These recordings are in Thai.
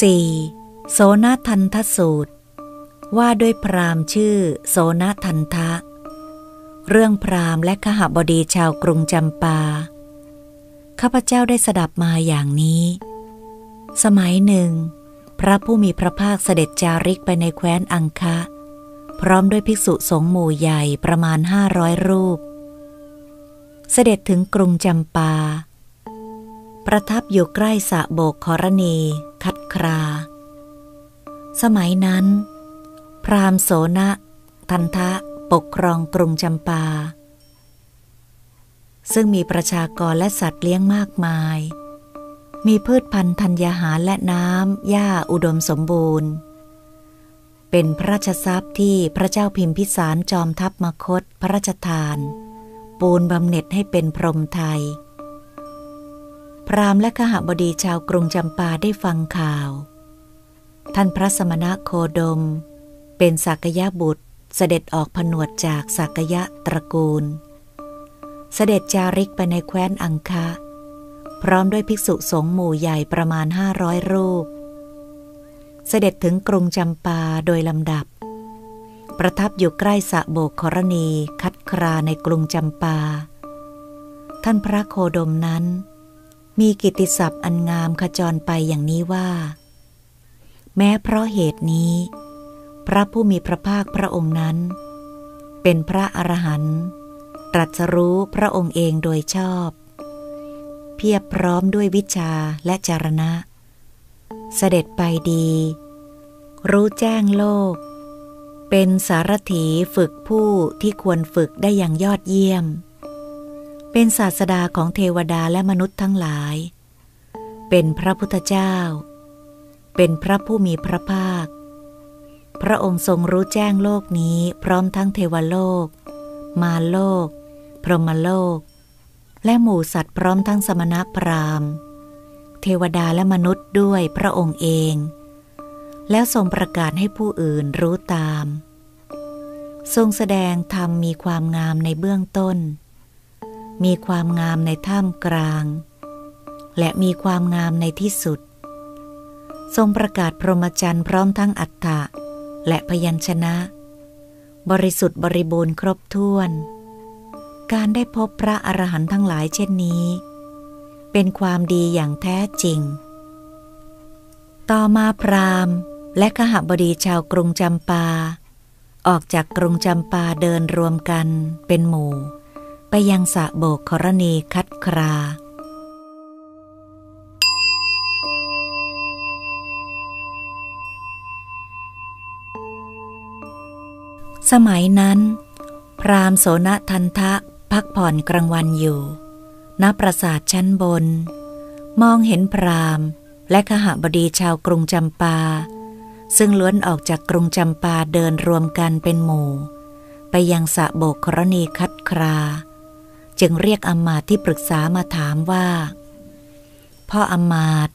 4. โสนทันทสูตร ว่าด้วยพราหมณ์ชื่อ โสนทันทะ เรื่องพราหมณ์และขหบดีชาวกรุงจำปา ข้าพเจ้าได้สดับมาอย่างนี้ สมัยหนึ่ง พระผู้มีพระภาคเสด็จจาริกไปในแคว้นอังคะ พร้อมด้วยภิกษุสงฆ์หมู่ใหญ่ประมาณห้าร้อยรูป เสด็จถึงกรุงจำปา ประทับอยู่ใกล้สะโบกครณี คัดครา สมัยนั้น พรามโสนะ ทันทะปกครองกรุงจำปา ซึ่งมีประชากรและสัตว์เลี้ยงมากมาย มีพืชพันธุ์ธัญญาหารและน้ำหญ้าอุดมสมบูรณ์ เป็นพระราชทรัพย์ที่พระเจ้าพิมพิสารจอมทัพมคตพระราชทาน ปูนบำเหน็จให้เป็นพรมไทย พราหมณ์และขหบดีชาวกรุงจำปาได้ฟังข่าว ท่านพระสมณะโคดม เป็นสักยะบุตรเสด็จออกผนวดจากสักยะตระกูล เสด็จจาริกไปในแคว้นอังคะ พร้อมด้วยภิกษุสงฆ์หมู่ใหญ่ประมาณห้าร้อยรูป เสด็จถึงกรุงจำปาโดยลำดับ ประทับอยู่ใกล้สะโบกครณีคัดคราในกรุงจำปา ท่านพระโคดมนั้น มีกิติศัพท์อันงามขจรไปอย่างนี้ว่า แม้เพราะเหตุนี้ พระผู้มีพระภาคพระองค์นั้น เป็นพระอรหันต์ตรัสรู้พระองค์เองโดยชอบ เพียบพร้อมด้วยวิชาและจารณะ เสด็จไปดี รู้แจ้งโลก เป็นสารถีฝึกผู้ที่ควรฝึกได้อย่างยอดเยี่ยม เป็นศาสดาของเทวดาและมนุษย์ทั้งหลาย เป็นพระพุทธเจ้า เป็นพระผู้มีพระภาค พระองค์ทรงรู้แจ้งโลกนี้พร้อมทั้งเทวโลก มาโลก พรหมโลก และหมู่สัตว์พร้อมทั้งสมณพราหมณ์ เทวดาและมนุษย์ด้วยพระองค์เอง แล้วทรงประกาศให้ผู้อื่นรู้ตาม ทรงแสดงธรรมมีความงามในเบื้องต้น มีความงามในท่ามกลาง และมีความงามในที่สุด ทรงประกาศพรหมจรรย์พร้อมทั้งอัฏฐะและพยัญชนะ บริสุทธิ์บริบูรณ์ครบถ้วน การได้พบพระอรหันต์ทั้งหลายเช่นนี้ เป็นความดีอย่างแท้จริง ต่อมาพราหมณ์ และขหบดีชาวกรุงจำปา ออกจากกรุงจำปาเดินรวมกันเป็นหมู่ ไปยังสะโบกกรณีคัดครา สมัยนั้น พรามโสนทันทะพักผ่อนกลางวันอยู่ ณ ปราสาทชั้นบน มองเห็นพรามและขหบดีชาวกรุงจำปา ซึ่งล้วนออกจากกรุงจำปาเดินรวมกันเป็นหมู่ ไปยังสะโบกกรณีคัดครา จึงเรียกอมาตที่ปรึกษามาถามว่า พ่ออมาต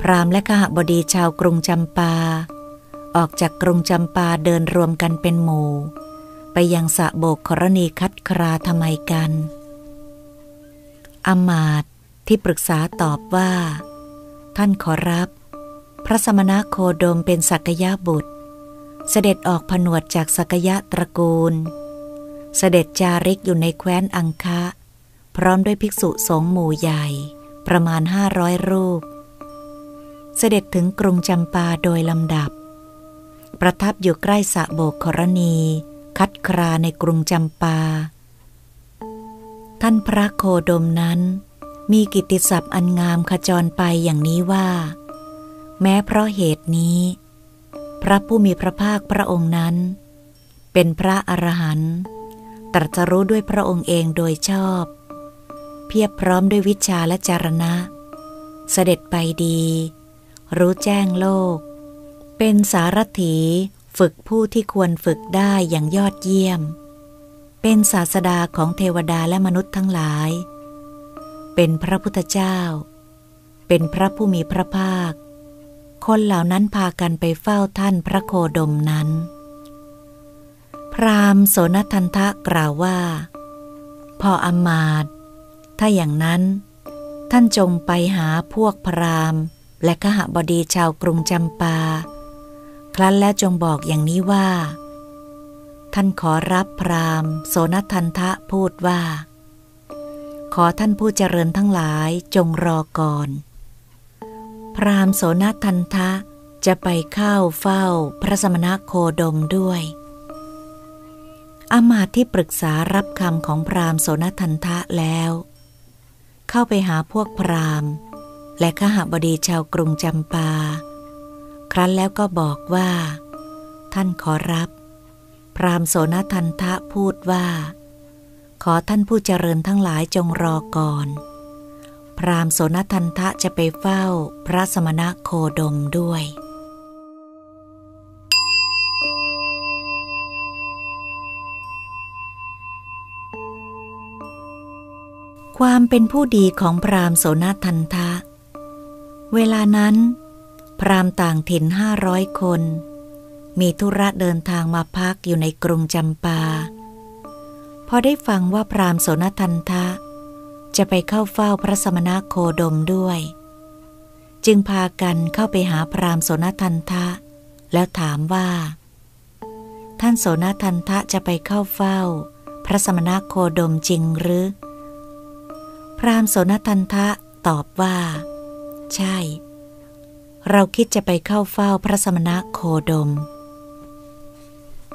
พรามและขหบดีชาวกรุงจำปา ออกจากกรุงจำปาเดินรวมกันเป็นหมู่ ไปยังสะโบกกรณีคัดคราทำไมกัน อมาตที่ปรึกษาตอบว่า ท่านขอรับ พระสมณะโคดมเป็นสักยะบุตร เสด็จออกผนวดจากสักยะตระกูล เสด็จจาริกอยู่ในแคว้นอังคะ พร้อมด้วยภิกษุสงฆ์หมู่ใหญ่ ประมาณห้าร้อยรูป เสด็จถึงกรุงจำปาโดยลำดับ ประทับอยู่ใกล้สะโบกครณี คัดคราในกรุงจำปา ท่านพระโคดมนั้น มีกิตติศัพท์อันงามขจรไปอย่างนี้ว่า แม้เพราะเหตุนี้ พระผู้มีพระภาคพระองค์นั้น เป็นพระอรหันต์ ตรัสรู้ด้วยพระองค์เองโดยชอบ เพียบพร้อมด้วยวิชาและจารณะ เสด็จไปดี รู้แจ้งโลก เป็นสารถีฝึกผู้ที่ควรฝึกได้อย่างยอดเยี่ยม เป็นศาสดาของเทวดาและมนุษย์ทั้งหลาย เป็นพระพุทธเจ้า เป็นพระผู้มีพระภาค คนเหล่านั้นพากันไปเฝ้าท่านพระโคดมนั้น พราหมณ์โสนทันทะกล่าวว่า พออมาตถ้าอย่างนั้น ท่านจงไปหาพวกพราหมณ์ และขหบดีชาวกรุงจำปา ครั้นแล้วจงบอกอย่างนี้ว่า ท่านขอรับพรามโสนทันทะพูดว่า ขอท่านผู้เจริญทั้งหลายจงรอก่อน พรามโสนทันทะจะไปเข้าเฝ้าพระสมณโคดมด้วย อามาตที่ปรึกษารับคำของพรามโสนทันทะแล้ว เข้าไปหาพวกพรามและขหบดีชาวกรุงจำปา ครั้นแล้วก็บอกว่า ท่านขอรับ พรามโสนทันทะพูดว่า ขอท่านผู้เจริญทั้งหลายจงรอก่อน พรามโสนทันทะจะไปเฝ้าพระสมณโคดมด้วย ความเป็นผู้ดีของพรามโสนทันทะ เวลานั้น พรามต่างถิ่นห้าร้อยคน มีธุระเดินทางมาพักอยู่ในกรุงจำปา พอได้ฟังว่าพรามโสนทันทะ จะไปเข้าเฝ้าพระสมณโคดมด้วย จึงพากันเข้าไปหาพรามโสนทันทะ แล้วถามว่า ท่านโสนทันทะจะไปเข้าเฝ้า พระสมณโคดมจริงหรือ พรามโสนทันทะตอบว่า ใช่ เราคิดจะไปเข้าเฝ้าพระสมณะโคดม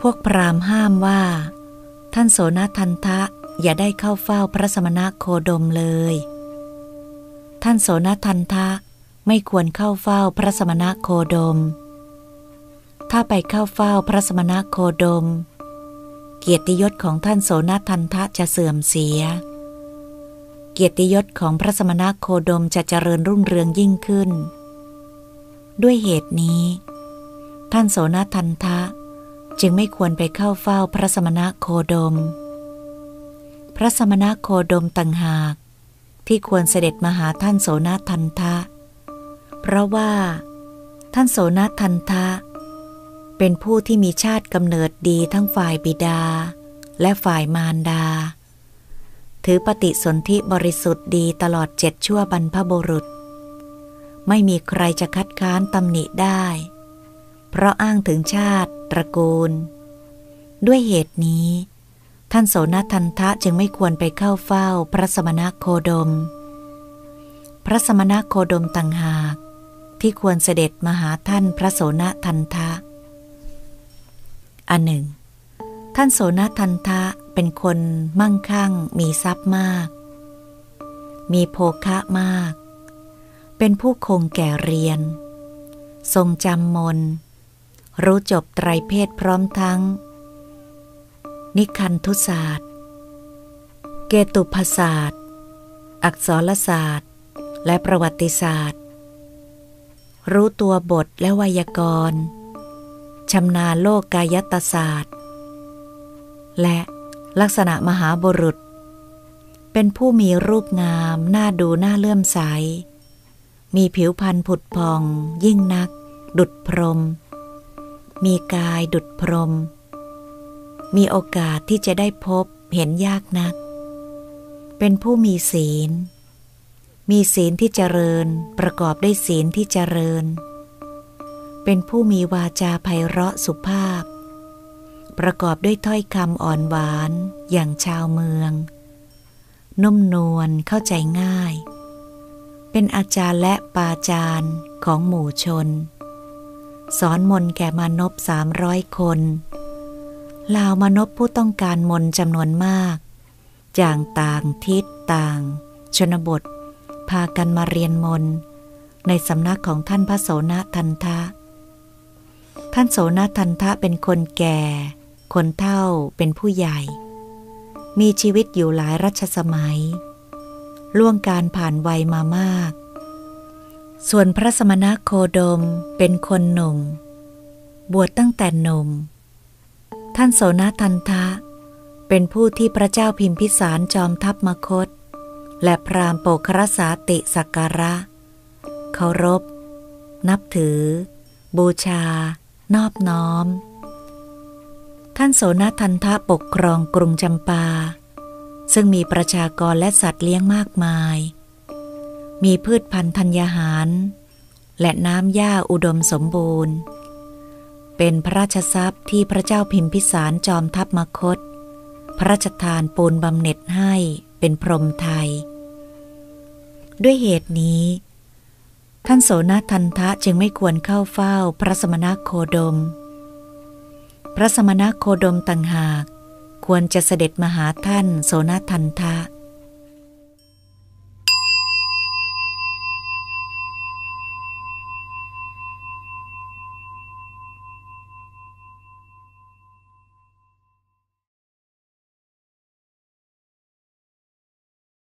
พวกพรามห้ามว่า ท่านโสนทันทะอย่าได้เข้าเฝ้าพระสมณะโคดมเลย ท่านโสนทันทะไม่ควรเข้าเฝ้าพระสมณะโคดม ถ้าไปเข้าเฝ้าพระสมณะโคดม เกียรติยศของท่านโสนทันทะจะเสื่อมเสีย เกียรติยศของพระสมณโคดมจะเจริญรุ่งเรืองยิ่งขึ้น ด้วยเหตุนี้ ท่านโสนทันทะจึงไม่ควรไปเข้าเฝ้าพระสมณโคดม พระสมณโคดมต่างหาก ที่ควรเสด็จมาหาท่านโสนทันทะ เพราะว่า ท่านโสนทันทะ เป็นผู้ที่มีชาติกำเนิดดีทั้งฝ่ายบิดา และฝ่ายมารดา ถือปฏิสนธิบริสุทธิ์ดีตลอดเจ็ดชั่วบรรพบุรุษ ไม่มีใครจะคัดค้านตำหนิได้ เพราะอ้างถึงชาติ ตระกูล ด้วยเหตุนี้ ท่านโสนทันทะจึงไม่ควรไปเข้าเฝ้าพระสมณโคดม พระสมณโคดมต่างหาก ที่ควรเสด็จมาหาท่านพระโสนทันทะอันหนึ่ง ท่านโสนทันทะ เป็นคนมั่งคั่ง มีทรัพย์มาก มีโภคะมาก เป็นผู้คงแก่เรียน ทรงจำมน รู้จบไตรเพศพร้อมทั้ง นิคันทุศาสตร์ เกตุภาศาสตร์ อักษรศาสตร์ และประวัติศาสตร์ รู้ตัวบทและไวยากรณ์ชำนาญโลกกายตศาสตร์ และ ลักษณะมหาบุรุษ เป็นผู้มีรูปงามหน่าดูหน่าเลื่อมใส มีผิวพรรณผุดพอง ยิ่งนัก ดุดพรม มีกายดุดพรม มีโอกาสที่จะได้พบเห็นยากนัก เป็นผู้มีศีล มีศีลที่เจริญประกอบด้วยศีลที่เจริญ เป็นผู้มีวาจาไพเราะสุภาพ ประกอบด้วยถ้อยคำอ่อนหวานอย่างชาวเมือง นุ่มนวลเข้าใจง่าย เป็นอาจารย์และปาจารย์ของหมู่ชน สอนมนแก่มานพสามร้อยคนลาวมานพผู้ต้องการมนจำนวนมากจากต่างทิศต่าง ชนบท พากันมาเรียนมน ในสำนักของท่านพระโสนทันทะ ท่านโสนทันทะเป็นคนแก่ คนเท่าเป็นผู้ใหญ่ มีชีวิตอยู่หลายรัชสมัย ล่วงการผ่านวัยมามาก ส่วนพระสมณโคดมเป็นคนหนุ่ม บวชตั้งแต่หนุ่ม ท่านโสนทันทะ เป็นผู้ที่พระเจ้าพิมพิสารจอมทัพมคต และพรามโปกครสาติสักการะ เคารพ นับถือ บูชา นอบน้อม ท่านโสนทันทะปกครองกรุงจำปา ซึ่งมีประชากรและสัตว์เลี้ยงมากมาย มีพืชพันธุ์ธัญญาหาร และน้ำหญ้าอุดมสมบูรณ์ เป็นพระราชทรัพย์ที่พระเจ้าพิมพิสารจอมทัพมคต พระราชทานปูนบำเหน็จให้เป็นพรหมไทย ด้วยเหตุนี้ ท่านโสนทันทะจึงไม่ควรเข้าเฝ้าพระสมณโคดม พระสมณโคดมต่างหาก ควรจะเสด็จมาหาท่านโสนทันทะ